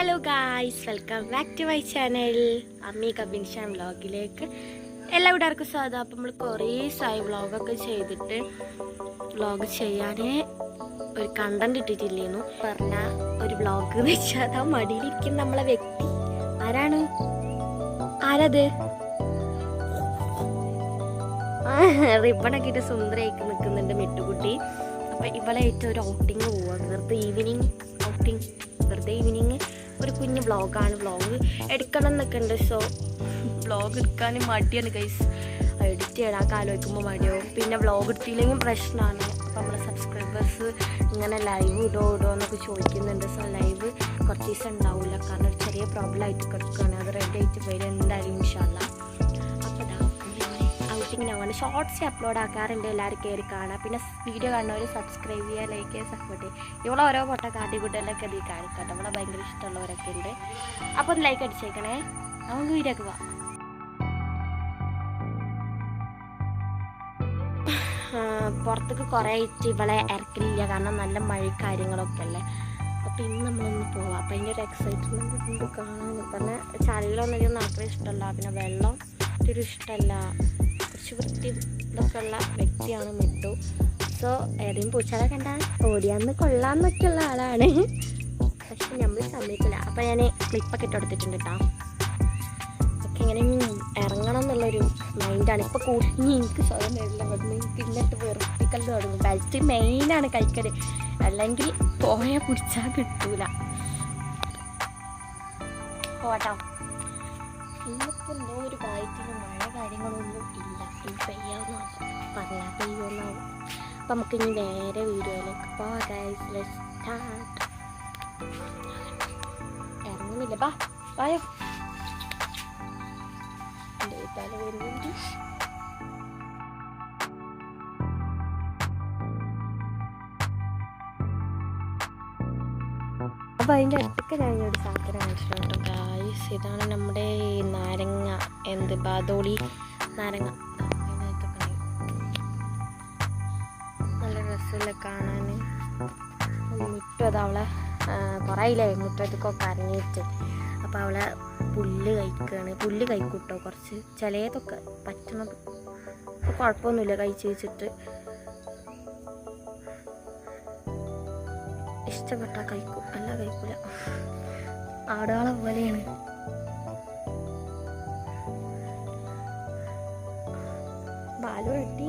Hello guys welcome back to my channel അമ്മി കബിൻ ഷാൻ വ്ളോഗിലേക്ക് എല്ലാ വീട്ടുകാർക്കും സ്വാഗതം. അപ്പം നമ്മൾ കുറേ സായി വ്ളോഗൊക്കെ ചെയ്തിട്ട് വ്ളോഗ് ചെയ്യാൻ ഒരു കണ്ടന്റ് ഇട്ടിട്ടില്ലേന്നു. പറഞ്ഞ ഒരു വ്ളോഗ് എന്ന് വെച്ചാൽ അതാ മടിയിലിരിക്കുന്ന നമ്മളെ വ്യക്തി. ആരാണ്? ആരത്? റിബണൊക്കെ ഇട്ട് സുന്ദരമായിട്ട് നിൽക്കുന്നുണ്ട് മിട്ടുകുട്ടി. അപ്പം ഇവളായിട്ട് ഒരു ഔട്ടിങ് പോവുക വെറുതെ ഈവനിങ് ഔട്ടിങ് വെറുതെ ഈവനിങ് ഒരു കുഞ്ഞ് വ്ളോഗാണ് വ്ളോഗ് എടുക്കണം എന്നൊക്കെ ഉണ്ട് സോ വ്ളോഗ് എടുക്കാൻ മടിയാണ് ഗൈസ് എഡിറ്റ് ചെയ്യണം ആലോചിക്കുമ്പോൾ മടിയാവും. പിന്നെ വ്ളോഗ് എടുത്തില്ലെങ്കിൽ പ്രശ്നമാണ്. അപ്പോൾ നമ്മളെ സബ്സ്ക്രൈബേഴ്സ് ഇങ്ങനെ ലൈവ് ഇടോ ഇടോ എന്നൊക്കെ ചോദിക്കുന്നുണ്ട്. സോ ലൈവ് കുറച്ച് ദിവസം ഉണ്ടാവില്ല. കാരണം ഒരു ചെറിയ പ്രോബ്ലം ആയിട്ട് കിടക്കുകയാണ്. അത് റെഡി ആയിട്ട് വരും എന്തായാലും ഇൻഷാല്ല ഔട്ടിങ്ങിനാവാണ് ഷോർട്സ് അപ്ലോഡ് ആക്കാറുണ്ട് എല്ലാവരും കയറി കാണാം. പിന്നെ വീഡിയോ കാണുന്നവർ സബ്സ്ക്രൈബ് ചെയ്യുക ലൈക്ക് ചെയ്യുക സപ്പോർട്ട് ചെയ്യുക. ഇവിടെ ഓരോ പൊട്ട കാട്ടിക്കുട്ടലൊക്കെ ഇതിൽ കാണിക്കട്ടെ നമ്മളെ ഭയങ്കര ഇഷ്ടമുള്ളവരൊക്കെ ഉണ്ട്. അപ്പോൾ ഒന്ന് ലൈക്ക് അടിച്ചേക്കണേ. നമുക്ക് വീഡിയോക്ക് പോവാം. പുറത്തേക്ക് കുറേ ആയിട്ട് ഇവളെ ഇറക്കലില്ല. കാരണം നല്ല മഴ കാര്യങ്ങളൊക്കെ അല്ലേ. അപ്പോൾ ഇന്ന് നമ്മളൊന്ന് പോവാം. അപ്പം അതിന്റെ ഒരു എക്സൈറ്റ്മെന്റ് കൊണ്ട് കാണാൻ. പിന്നെ ചളിയിലൊന്നും അധികം അത്ര ഇഷ്ടമല്ല. പിന്നെ വെള്ളം ഒത്തിരി ഇഷ്ടമല്ല. കുറച്ച് ഇതൊക്കെ ഉള്ള വ്യക്തിയാണ് മിട്ടു. സോ ഏതെങ്കിലും പൂച്ചകളെ കണ്ടാൽ ഓടിയാന്ന് കൊള്ളാന്നൊക്കെ ഉള്ള ആളാണ്. പക്ഷെ നമ്മൾ സമയത്തില്ല അപ്പോൾ ഞാൻ ക്ലിപ്പൊക്കെ ഇട്ട് കൊടുത്തിട്ടുണ്ട് കേട്ടോ ഒക്കെ ഇങ്ങനെ ഇറങ്ങണം എന്നുള്ളൊരു മൈൻഡാണ് ഇപ്പോൾ കൂടി എനിക്ക് സ്വയം വരില്ല. ഇവിടുന്ന് എനിക്ക് വെറുപ്പിക്കൽ തുടങ്ങും. ബെൽറ്റ് മെയിനാണ് കഴിക്കൽ അല്ലെങ്കിൽ പോയ പിടിച്ചാൽ കിട്ടൂല. പോട്ടോ ഇന്നിപ്പോൾ എന്തോ ഒരു കാര്യത്തിന് മഴ കാര്യങ്ങളൊന്നും ഇല്ല. ഈ പെയ്യാവുന്ന പറഞ്ഞാൽ പെയ്യുമെന്നാവും അപ്പം നമുക്ക് ഇനി നേരെ വീഡിയോയിലേക്ക് സ്റ്റാർട്ട് ഇറങ്ങുന്നില്ല. ബാ വായോ. എന്റെ വരുന്നുണ്ട് അപ്പോൾ അതിന്റെ അടുത്തൊക്കെ ഞാൻ ഒരു സാധനം കാണിച്ചിട്ടുണ്ട് ഗായ്സ് ഇതാണ് നമ്മുടെ നാരങ്ങ. എന്ത്? ബാദോളി നാരങ്ങ. നല്ല രസമില്ല കാണാൻ മുറ്റം അത് അവളെ കുറേ മുറ്റത്തേക്കൊക്കെ മുറ്റത്തൊക്കെ കരങ്ങിയിട്ട് അപ്പോൾ അവളെ പുല്ല് കഴിക്കുകയാണ് പുല്ല് കഴിക്കൂട്ടോ കുറച്ച്. ചിലതൊക്കെ പറ്റണത്. കുഴപ്പമൊന്നുമില്ല കഴിച്ച് വെച്ചിട്ട്. ഇഷ്ടപ്പെട്ടാൽ കഴിക്കും. അല്ല കഴിക്കൂല. ആടുകളെ പോലെയാണ്. പാൽ വെട്ടി